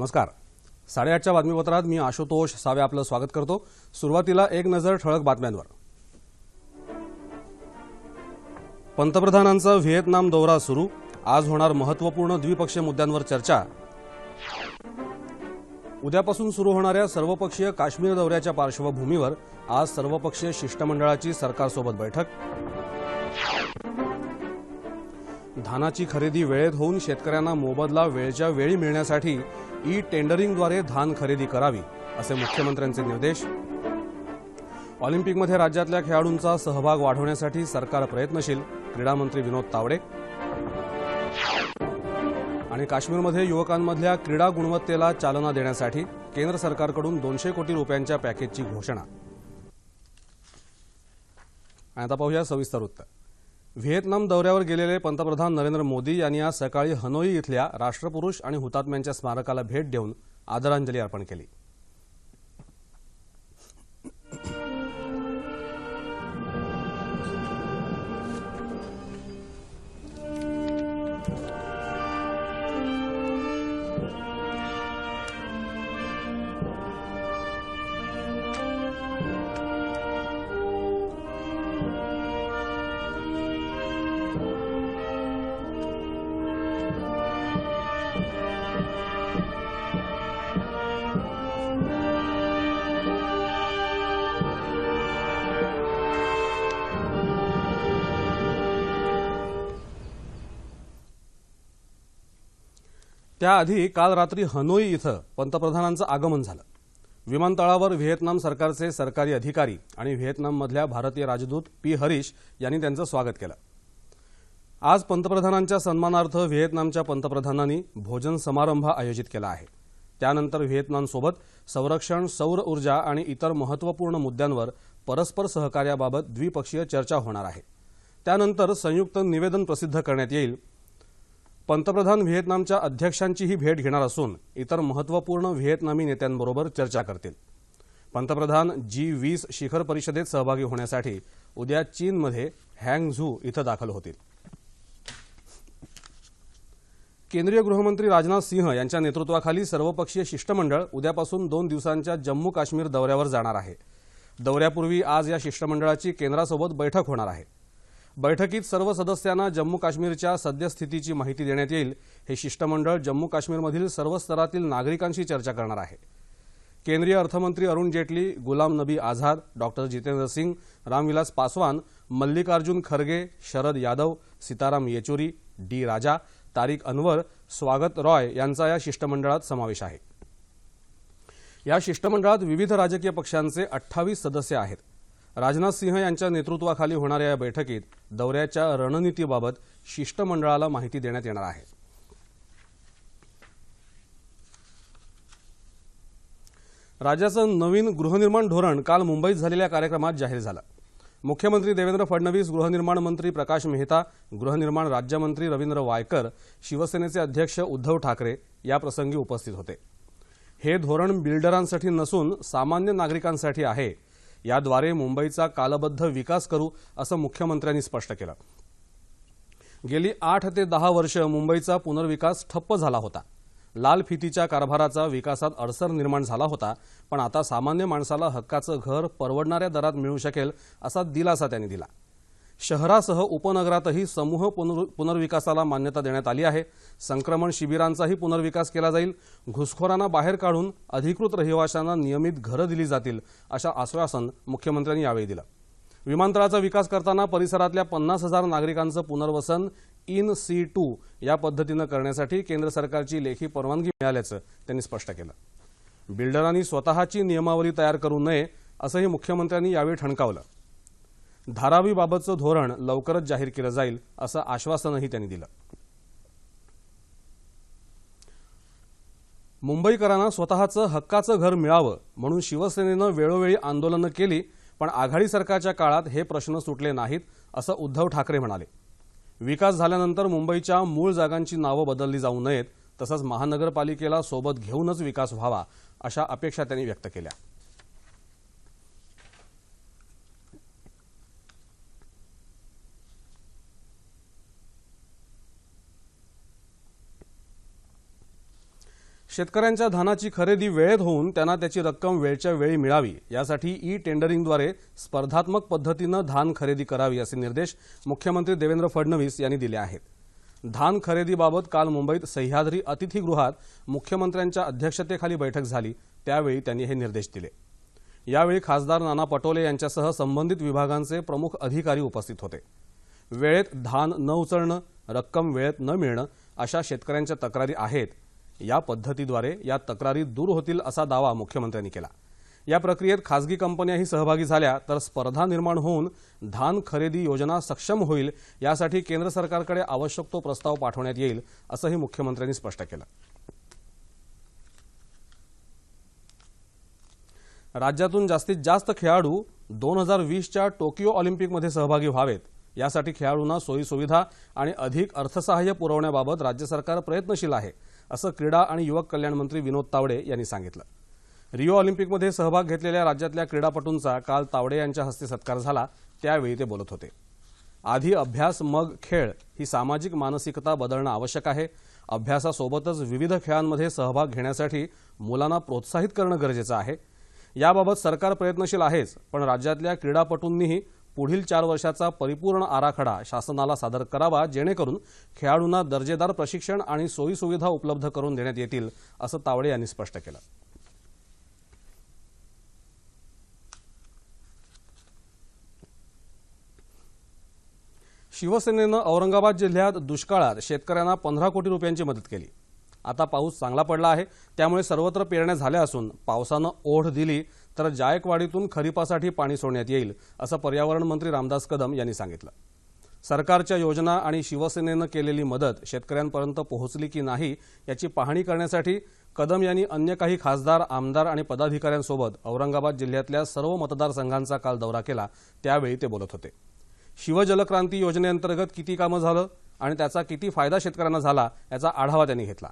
नमस्कार. साडेआठच्या बातमीपत्रात मी आशुतोष सावे आपलं स्वागत करतो. सुरुवातीला एक नजर ठळक बातम्यांवर. पंतप्रधानांचा व्हिएतनाम दौरा सुरू. आज होणार महत्त्वपूर्ण द्विपक्षीय मुद्द्यांवर चर्चा. उद्यापासून सुरू होणाऱ्या सर्वपक्षीय काश्मीर दौऱ्याच्या पार्श्वभूमीवर आज सर्वपक्षीय शिष्टमंडळाची सरकारसोबत बैठक. धानाची खरेदी वेळेत होऊन शेतकऱ्यांना मोबदला वेळच्या वेळी मिळण्यासाठी ई टेंडरिंगद्वारे धान खरेदी करावी असे मुख्यमंत्र्यांचे निर्देश. ऑलिम्पिकमध्ये राज्यातल्या खेळाडूंचा सहभाग वाढवण्यासाठी सरकार प्रयत्नशील क्रीडामंत्री विनोद तावडे. आणि काश्मीरमध्ये युवकांमधल्या क्रीडा गुणवत्तेला चालना देण्यासाठी केंद्र सरकारकडून दोनशे कोटी रुपयांच्या पॅकेजची घोषणा. आणि आता पाहूया सविस्तर उत्तर. व्हिएतनाम दौऱ्यावर गेलेले पंतप्रधान नरेंद्र मोदी यांनी आज सकाळी हनोई इथल्या राष्ट्रपुरुष आणि हुतात्म्यांच्या स्मारकाला भेट देऊन आदरांजली अर्पण केली. त्याआधी काल रात्री हनोई इथं पंतप्रधानांचं आगमन झालं. विमानतळावर व्हिएतनाम सरकारचे सरकारी अधिकारी आणि व्हिएतनाममधल्या भारतीय राजदूत पी. हरीश यांनी त्यांचं स्वागत केलं. आज पंतप्रधानांच्या सन्मानार्थ व्हिएतनामच्या पंतप्रधानांनी भोजन समारंभ आयोजित केला आहे. त्यानंतर व्हिएतनामसोबत संरक्षण सौर ऊर्जा आणि इतर महत्त्वपूर्ण मुद्द्यांवर परस्पर सहकार्याबाबत द्विपक्षीय चर्चा होणार आहे. त्यानंतर संयुक्त निवेदन प्रसिद्ध करण्यात येईल. पंतप्रधान व्हिएतनामच्या अध्यक्षांचीही भेट घेणार असून इतर महत्त्वपूर्ण व्हिएतनामी नेत्यांबरोबर चर्चा करतील. पंतप्रधान जी वीस शिखर परिषदेत सहभागी होण्यासाठी उद्या चीनमध्ये हँग झू इथं दाखल होतील. केंद्रीय गृहमंत्री राजनाथ सिंह यांच्या नेतृत्वाखाली सर्वपक्षीय शिष्टमंडळ उद्यापासून दोन दिवसांच्या जम्मू काश्मीर दौऱ्यावर जाणार आहे. दौऱ्यापूर्वी आज या शिष्टमंडळाची केंद्रासोबत बैठक होणार आहे. बैठकीत सर्व सदस्यांना जम्मू काश्मीरच्या सद्यस्थितीची माहिती देण्यात येईल. हे शिष्टमंडळ जम्मू काश्मीरमधील सर्व स्तरातील नागरिकांशी चर्चा करणार आहे. केंद्रीय अर्थमंत्री अरुण जेटली गुलाम नबी आझाद डॉक्टर जितेंद्र सिंग रामविलास पासवान मल्लिकार्जुन खरगे शरद यादव सीताराम येचुरी डी राजा तारिक अनवर स्वागत रॉय यांचा या शिष्टमंडळात समावेश आहे. या शिष्टमंडळात विविध राजकीय पक्षांचे अठ्ठावीस सदस्य आहेत. राजनाथ सिंह यांच्या नेतृत्वाखाली होणाऱ्या या बैठकीत दौऱ्याच्या रणनीतीबाबत शिष्टमंडळाला माहिती देण्यात येणार आहे. राज्याचं नवीन गृहनिर्माण धोरण काल मुंबईत झालेल्या कार्यक्रमात जाहीर झालं. मुख्यमंत्री देवेंद्र फडणवीस गृहनिर्माण मंत्री प्रकाश मेहता गृहनिर्माण राज्यमंत्री रवींद्र वायकर शिवसेनेचे अध्यक्ष उद्धव ठाकरे याप्रसंगी उपस्थित होते. हे धोरण बिल्डरांसाठी नसून सामान्य नागरिकांसाठी आहे याद्वारे मुंबईचा कालबद्ध विकास करू असं मुख्यमंत्र्यांनी स्पष्ट केलं. गेली आठ ते दहा वर्ष मुंबईचा पुनर्विकास ठप्प झाला होता. लाल फितीच्या कारभाराचा विकासात अडसर निर्माण झाला होता पण आता सामान्य माणसाला हक्काचं घर परवडणाऱ्या दरात मिळू शकेल असा दिलासा त्यांनी दिला. शहरासह उपनगरातही समूह पुनर् पुनर्विकासाला मान्यता देण्यात आली आहे. संक्रमण शिबिरांचाही पुनर्विकास केला जाईल. घुसखोरांना बाहेर काढून अधिकृत रहिवाशांना नियमित घरं दिली जातील अशा आश्वासन मुख्यमंत्र्यांनी यावेळी दिलं. विमानतळाचा विकास करताना परिसरातल्या पन्नास हजार नागरिकांचं पुनर्वसन इन सी टू या पद्धतीनं करण्यासाठी केंद्र सरकारची लेखी परवानगी मिळाल्याचं त्यांनी स्पष्ट केलं. बिल्डरांनी स्वतःची नियमावली तयार करू नये असंही मुख्यमंत्र्यांनी यावेळी ठणकावलं. धारावीबाबतचं धोरण लवकरच जाहीर केलं जाईल असं आश्वासनही त्यांनी दिलं. मुंबईकरांना स्वतःचं हक्काचं घर मिळावं म्हणून शिवसेनेनं वेळोवेळी आंदोलनं केली पण आघाडी सरकारच्या काळात हे प्रश्न सुटले नाहीत असं उद्धव ठाकरे म्हणाले. विकास झाल्यानंतर मुंबईच्या मूळ जागांची नावं बदलली जाऊ नयेत तसंच महानगरपालिकेला सोबत घेऊनच विकास व्हावा अशा अपेक्षा त्यांनी व्यक्त केल्या. शेतकऱ्यांच्या धानाची खरेदी वेळेत होऊन त्यांना त्याची रक्कम वेळच्या वेळी मिळावी. यासाठी ई टेंडरिंगद्वारे स्पर्धात्मक पद्धतीनं धान खरेदी करावी असे निर्देश मुख्यमंत्री देवेंद्र फडणवीस यांनी दिले आहेत. धान खरेदीबाबत काल मुंबईत सह्याद्री अतिथीगृहात मुख्यमंत्र्यांच्या अध्यक्षतेखाली बैठक झाली. त्यावेळी त्यांनी हे निर्देश दिले. यावेळी खासदार नाना पटोले यांच्यासह संबंधित विभागांचे प्रमुख अधिकारी उपस्थित होते. वेळेत धान न उचलणं रक्कम वेळेत न मिळणं अशा शेतकऱ्यांच्या तक्रारी आहेत या पद्धतीद्वारे या तक्रारी दूर होतील असा दावा मुख्यमंत्र्यांनी केला. या प्रक्रियेत खासगी कंपन्याही सहभागी झाल्या तर स्पर्धा निर्माण होऊन धान खरेदी योजना सक्षम होईल यासाठी केंद्र सरकारकडे आवश्यक तो प्रस्ताव पाठवण्यात येईल असंही मुख्यमंत्र्यांनी स्पष्ट केलं. राज्यातून जास्तीत जास्त खेळाडू दोन हजार वीसच्या टोकियो ऑलिम्पिकमध्ये सहभागी व्हावेत. यासाठी खेळाडूंना सोयीसुविधा आणि अधिक अर्थसहाय्य पुरवण्याबाबत राज्य सरकार प्रयत्नशील आहे असं क्रीडा आणि युवक कल्याण मंत्री विनोद तावडे यांनी सांगितलं. रिओ ऑलिम्पिकमध्ये सहभाग घेतलेल्या राज्यातल्या क्रीडापटूंचा काल तावडे यांच्या हस्ते सत्कार झाला त्यावेळी ते बोलत होते. आधी अभ्यास मग खेळ ही सामाजिक मानसिकता बदलणं आवश्यक आहे. अभ्यासासोबतच विविध खेळांमध्ये सहभाग घेण्यासाठी मुलांना प्रोत्साहित करणं गरजेचं आहे. याबाबत सरकार प्रयत्नशील आहेच पण राज्यातल्या क्रीडापटूंनीही पुढील चार वर्षाचा परिपूर्ण आराखडा शासनाला सादर करावा जेणेकरून खेळाडूंना दर्जेदार प्रशिक्षण आणि सोयीसुविधा उपलब्ध करून देण्यात येतील असं तावडे यांनी स्पष्ट केलं. शिवसेनेनं औरंगाबाद जिल्ह्यात दुष्काळात शेतकऱ्यांना पंधरा कोटी रुपयांची मदत केली. आता पाऊस चांगला पडला आहे त्यामुळे सर्वत्र पेरण्या झाल्या असून पावसानं ओढ दिली तर जायकवाडीतून खरीपासाठी पाणी सोडण्यात येईल असं पर्यावरण मंत्री रामदास कदम यांनी सांगितलं. सरकारच्या योजना आणि शिवसेनेनं केलेली मदत शेतकऱ्यांपर्यंत पोहोचली की नाही याची पाहणी करण्यासाठी कदम यांनी अन्य काही खासदार आमदार आणि पदाधिकाऱ्यांसोबत औरंगाबाद जिल्ह्यातल्या सर्व मतदारसंघांचा काल दौरा केला. त्यावेळी ते बोलत होते. शिवजलक्रांती योजनेअंतर्गत किती कामं झालं आणि त्याचा किती फायदा शेतकऱ्यांना झाला याचा आढावा त्यांनी घेतला.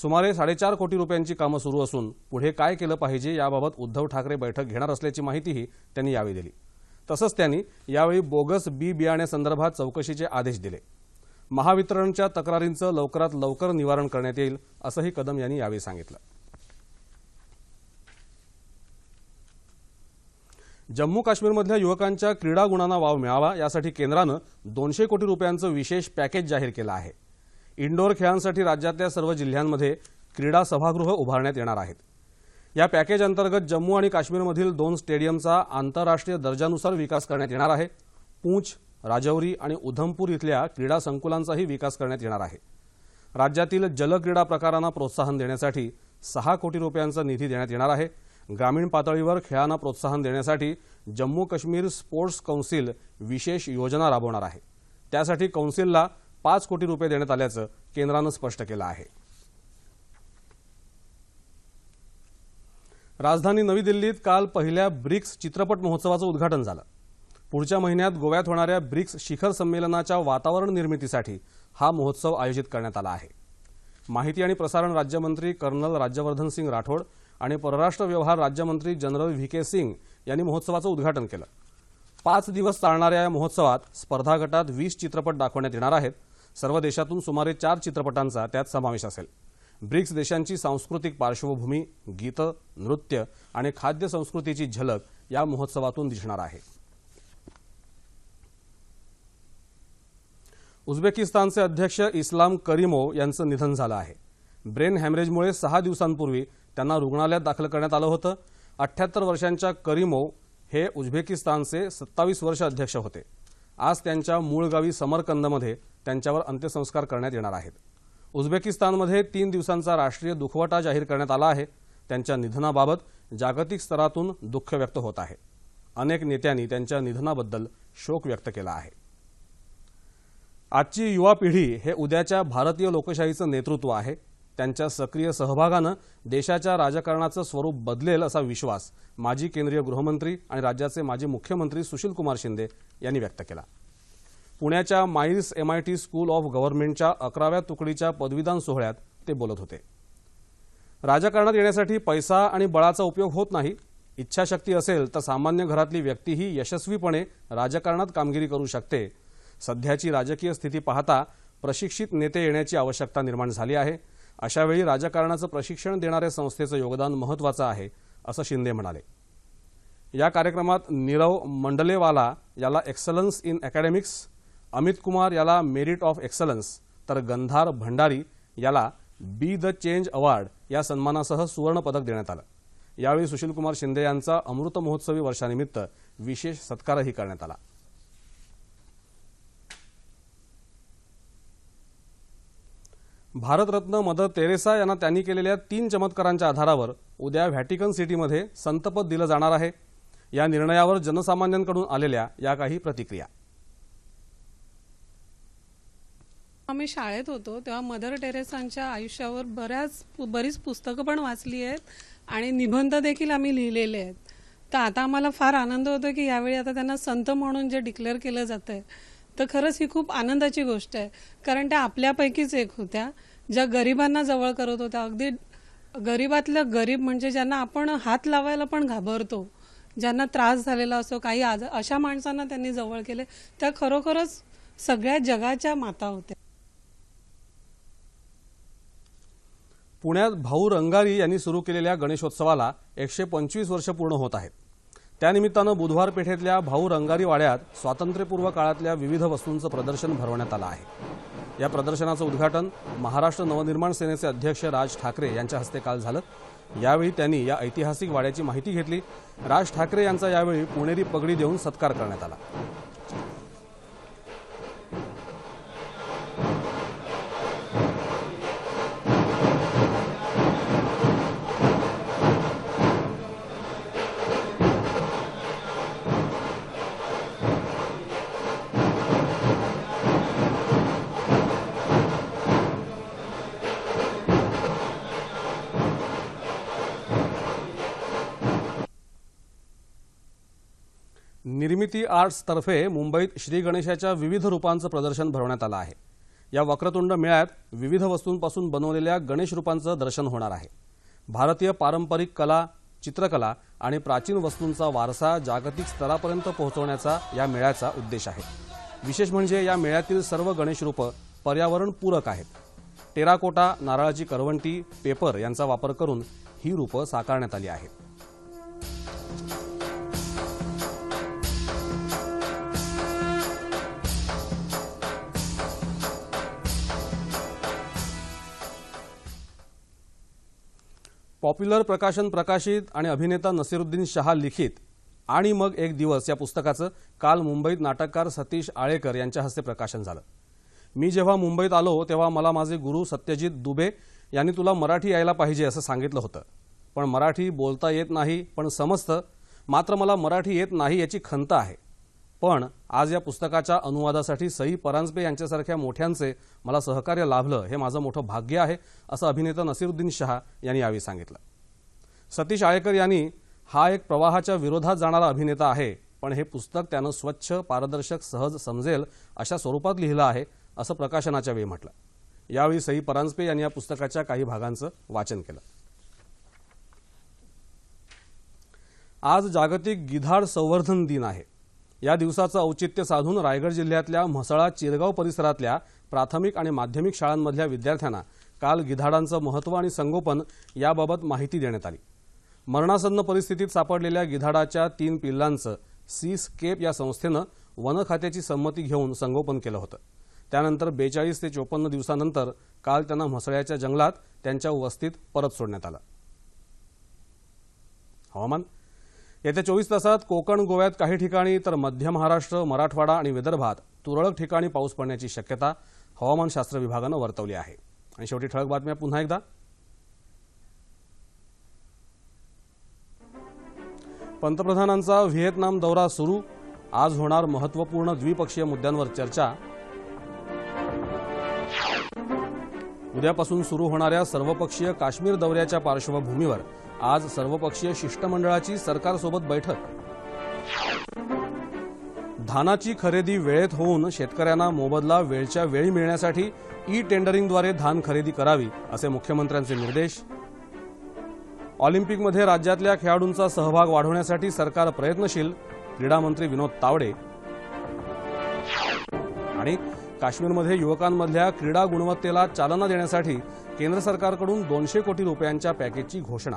सुमारे साडेचार कोटी रुपयांची कामं सुरू असून पुढे काय केलं पाहिजे याबाबत उद्धव ठाकरे बैठक घेणार असल्याची माहितीही त्यांनी यावेळी दिली. तसंच त्यांनी यावेळी बोगस बी बियाण्यासंदर्भात चौकशीचे आदेश दिले. महावितरणच्या तक्रारींचं लवकरात लवकर निवारण करण्यात येईल असंही कदम यांनी यावेळी सांगितलं. जम्मू काश्मीरमधल्या युवकांच्या क्रीडा गुणांना वाव मिळावा यासाठी केंद्रानं दोनशे कोटी रुपयांचं विशेष पॅकेज जाहीर केलं आहे. इंडोर खेळांसाठी राज्यातल्या सर्व जिल्ह्यांमध्ये क्रीडा सभागृह उभारण्यात येणार आहेत. या पॅकेज अंतर्गत जम्मू आणि काश्मीरमधील दोन स्टेडियमचा आंतरराष्ट्रीय दर्जानुसार विकास करण्यात येणार आहे. पूंछ राजौरी आणि उधमपूर इथल्या क्रीडा संकुलांचाही विकास करण्यात येणार आहे. राज्यातील जलक्रीडा प्रकारांना प्रोत्साहन देण्यासाठी सहा कोटी रुपयांचा निधी देण्यात येणार आहे. ग्रामीण पातळीवर खेळांना प्रोत्साहन देण्यासाठी जम्मू काश्मीर स्पोर्ट्स कौन्सिल विशेष योजना राबवणार आहे. त्यासाठी कौन्सिलला पाच कोटी रुपये देण्यात आल्याचं केंद्रानं स्पष्ट केलं आहे. राजधानी नवी दिल्लीत काल पहिल्या ब्रिक्स चित्रपट महोत्सवाचं उद्घाटन झालं. पुढच्या महिन्यात गोव्यात होणाऱ्या ब्रिक्स शिखर संमेलनाच्या वातावरण निर्मितीसाठी हा महोत्सव आयोजित करण्यात आला आहे. माहिती आणि प्रसारण राज्यमंत्री कर्नल राज्यवर्धन सिंग राठोड आणि परराष्ट्र व्यवहार राज्यमंत्री जनरल व्ही के सिंग यांनी महोत्सवाचं उद्घाटन केलं. पाच दिवस चालणाऱ्या या महोत्सवात स्पर्धा गटात वीस चित्रपट दाखवण्यात येणार आहेत. सर्व देशातून सुमारे चार चित्रपटांचा त्यात समावेश असेल. ब्रिक्स देशांची सांस्कृतिक पार्श्वभूमी गीतं नृत्य आणि खाद्य संस्कृतीची झलक या महोत्सवातून दिसणार आहे. उझबेकिस्तानचे अध्यक्ष इस्लाम करीमो यांचं निधन झालं आहे. ब्रेन हॅमरेजमुळे सहा दिवसांपूर्वी त्यांना रुग्णालयात दाखल करण्यात आलं होतं. अठ्ठ्याहत्तर वर्षांच्या करीमो हे उझबेकिस्तानचे सत्तावीस वर्ष अध्यक्ष होते. आज त्यांच्या मूळ गावी समरकंदमध्ये त्यांच्यावर अंत्यसंस्कार करण्यात येणार आहेत. उझबेकिस्तानमध्ये तीन दिवसांचा राष्ट्रीय दुखवटा जाहीर करण्यात आला आहे. त्यांच्या निधनाबाबत जागतिक स्तरातून दुःख व्यक्त होत आहे. अनेक नेत्यांनी त्यांच्या निधनाबद्दल शोक व्यक्त केला आहे. आजची युवा पिढी हे उद्याच्या भारतीय लोकशाहीचं नेतृत्व आहे. त्यांच्या सक्रिय सहभागानं देशाच्या राजकारणाचं स्वरूप बदलेल असा विश्वास माजी केंद्रीय गृहमंत्री आणि राज्याचे माजी मुख्यमंत्री सुशीलकुमार शिंदे यांनी व्यक्त केला. पुण्याच्या माईल्स एमआयटी स्कूल ऑफ गव्हर्नमेंटच्या अकराव्या तुकडीच्या पदवीदान सोहळ्यात ते बोलत होते. राजकारणात येण्यासाठी पैसा आणि बळाचा उपयोग होत नाही इच्छाशक्ती असेल तर सामान्य घरातली व्यक्तीही यशस्वीपणे राजकारणात कामगिरी करू शकते. सध्याची राजकीय स्थिती पाहता प्रशिक्षित नेते येण्याची आवश्यकता निर्माण झाली आहे. अशावेळी राजकारणाचं प्रशिक्षण देणाऱ्या संस्थेचं योगदान महत्त्वाचं आहे असं शिंदे म्हणाले. या कार्यक्रमात नीरव मंडलेवाला याला excellence in academics Amit Kumar याला मेरिट ऑफ एक्सलन्स तर गंधार भंडारी याला बी द चेंज अवॉर्ड या सन्मानासह सुवर्णपदक देण्यात आलं. यावेळी सुशीलकुमार शिंदे यांचा अमृत महोत्सवी वर्षानिमित्त विशेष सत्कारही करण्यात आला. भारतरत्न मदर तेरेसा यांना त्यांनी केलेल्या तीन चमत्कारांच्या आधारावर उद्या व्हॅटिकन सिटीमध्ये संतपद दिलं जाणार आहे. या निर्णयावर जनसामान्यांकडून आलेल्या या काही प्रतिक्रिया. आम्ही शाळेत होतो तेव्हा मदर टेरेसांच्या आयुष्यावर बऱ्याच बरीच पुस्तकं पण वाचली आहेत आणि निबंध देखील आम्ही लिहिलेले आहेत. तर आता आम्हाला फार आनंद होतो की यावेळी आता त्यांना संत म्हणून जे डिक्लेअर केलं जातं आहे तर खरंच ही खूप आनंदाची गोष्ट आहे. कारण त्या आपल्यापैकीच एक होत्या. ज्या गरिबांना जवळ करत होत्या. अगदी गरीबातलं गरीब म्हणजे ज्यांना आपण हात लावायला पण घाबरतो. ज्यांना त्रास झालेला असतो काही आज अशा माणसांना त्यांनी जवळ केले. त्या खरोखरच सगळ्या जगाच्या माता होत्या. पुण्यात भाऊ रंगारी यांनी सुरू केलेल्या गणेशोत्सवाला एकशे पंचवीस वर्ष पूर्ण होत आहेत. त्यानिमित्तानं बुधवार पेठेतल्या भाऊ रंगारी वाड्यात स्वातंत्र्यपूर्व काळातल्या विविध वस्तूंचं प्रदर्शन भरवण्यात आलं आहे. या प्रदर्शनाचं उद्घाटन महाराष्ट्र नवनिर्माण सेनेचे अध्यक्ष राज ठाकरे यांच्या हस्ते काल झालं. यावेळी त्यांनी या ऐतिहासिक वाड्याची माहिती घेतली. राज ठाकरे यांचा यावेळी पुणेरी पगडी देऊन सत्कार करण्यात आला. निर्मिती आर्ट्सतर्फे मुंबईत श्री गणेशाच्या विविध रूपांचं प्रदर्शन भरवण्यात आलं आहे. या वक्रतुंड मेळ्यात विविध वस्तूंपासून बनवलेल्या गणेश रूपांचं दर्शन होणार आहे. भारतीय पारंपरिक कला चित्रकला आणि प्राचीन वस्तूंचा वारसा जागतिक स्तरापर्यंत पोहोचवण्याचा या मेळ्याचा उद्देश आहे. विशेष म्हणजे या मेळ्यातील सर्व गणेश रूपं पर्यावरणपूरक आहेत. टेराकोटा नारळाची करवंटी पेपर यांचा वापर करून ही रूपं साकारण्यात आली आहेत. पॉप्युलर प्रकाशन प्रकाशित आणि अभिनेता नसीरुद्दीन शहा लिखित आणि मग एक दिवस या पुस्तकाचं काल मुंबईत नाटककार सतीश आळेकर यांच्या हस्ते प्रकाशन झालं. मी जेव्हा मुंबईत आलो तेव्हा मला माझे गुरु सत्यजित दुबे यांनी तुला मराठी यायला पाहिजे असं सांगितलं होतं. पण मराठी बोलता येत नाही पण समजतं. मात्र मला मराठी येत नाही याची खंत आहे. पण आज या पुस्तकाच्या अनुवादासाठी सई परांजपे यांच्यासारख्या मोठ्यांचे मला सहकार्य लाभलं हे माझं मोठं भाग्य आहे असं अभिनेता नसीरुद्दीन शहा यांनी यावेळी सांगितलं. सतीश आळेकर यांनी हा एक प्रवाहाच्या विरोधात जाणारा अभिनेता आहे पण हे पुस्तक त्यानं स्वच्छ पारदर्शक सहज समजेल अशा स्वरूपात लिहिलं आहे असं प्रकाशनाच्या वेळी म्हटलं. यावेळी सई परांजपे यांनी या पुस्तकाच्या काही भागांचं वाचन केलं. आज जागतिक गिधाड संवर्धन दिन आहे. या दिवसाचं औचित्य साधून रायगड जिल्ह्यातल्या म्हसळा चिरगाव परिसरातल्या प्राथमिक आणि माध्यमिक शाळांमधल्या विद्यार्थ्यांना काल गिधाडांचं महत्त्व आणि संगोपन याबाबत माहिती देण्यात आली. मरणासन्न परिस्थितीत सापडलेल्या गिधाडाच्या तीन पिल्लांचं सी स्केप या संस्थेनं वन खात्याची संमती घेऊन संगोपन केलं होतं. त्यानंतर बेचाळीस ते चोपन्न दिवसानंतर काल त्यांना म्हसळ्याच्या जंगलात त्यांच्या वस्तीत परत सोडण्यात आलं. हवामान येत्या चोवीस तासात कोकण गोव्यात काही ठिकाणी तर मध्य महाराष्ट्र मराठवाडा आणि विदर्भात तुरळक ठिकाणी पाऊस पडण्याची शक्यता हवामानशास्त्र विभागानं वर्तवली आहे. आणि शेवटी ठळक बातम्या पुन्हा एकदा. पंतप्रधानांचा व्हिएतनाम दौरा सुरू. आज होणार महत्त्वपूर्ण द्विपक्षीय मुद्द्यांवर चर्चा. उद्यापासून सुरू होणाऱ्या सर्वपक्षीय काश्मीर दौऱ्याच्या पार्श्वभूमीवर आज सर्वपक्षीय शिष्टमंडळाची सरकारसोबत बैठक. धानाची खरेदी वेळेत होऊन शेतकऱ्यांना मोबदला वेळच्या वेळी मिळण्यासाठी ई टेंडरिंगद्वारे धान खरेदी करावी असे मुख्यमंत्र्यांचे निर्देश. ऑलिम्पिकमध्ये राज्यातल्या खेळाडूंचा सहभाग वाढवण्यासाठी सरकार प्रयत्नशील क्रीडा मंत्री विनोद तावडे. आणि काश्मीरमध्ये युवकांमधल्या क्रीडा गुणवत्तेला चालना देण्यासाठी केंद्र सरकारकडून दोनशे कोटी रुपयांच्या पॅकेजची घोषणा.